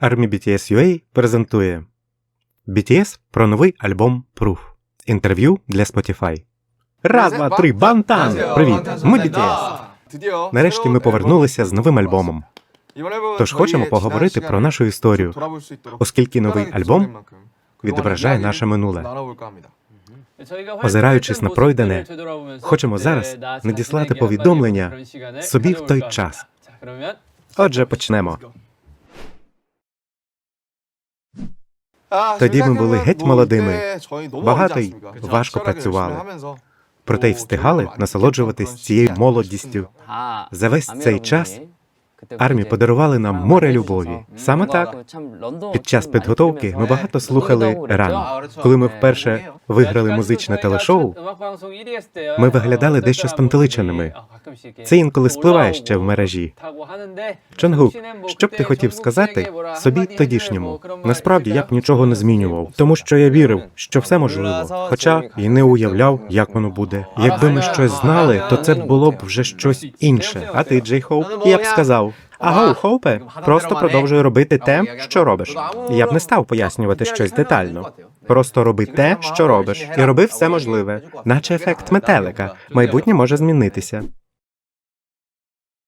Army BTS UA презентує BTS про новий альбом Proof. Інтерв'ю для Spotify. Раз, два, три, бантан! Привіт! Ми BTS. Нарешті ми повернулися з новим альбомом. Тож хочемо поговорити про нашу історію, оскільки новий альбом відображає наше минуле. Озираючись на пройдене, хочемо зараз надіслати повідомлення собі в той час. Отже, почнемо. Тоді ми були геть молодими, багато й важко працювали. Проте й встигали насолоджуватись цією молодістю. За весь цей час Армі подарували нам море любові. Саме так. Під час підготовки ми багато слухали ран. Коли ми вперше виграли музичне телешоу, ми виглядали дещо спантеличеними. Це інколи спливає ще в мережі. Чонгук, що б ти хотів сказати собі тодішньому? Насправді я б нічого не змінював, тому що я вірив, що все можливо, хоча і не уявляв, як воно буде. Якби ми щось знали, то це було б вже щось інше. А ти, Джей Хоуп? Я б сказав. Аго, Хоупе, просто продовжуй робити те, що робиш. Я б не став пояснювати щось детально. Просто роби те, що робиш, і роби все можливе, наче ефект метелика. Майбутнє може змінитися.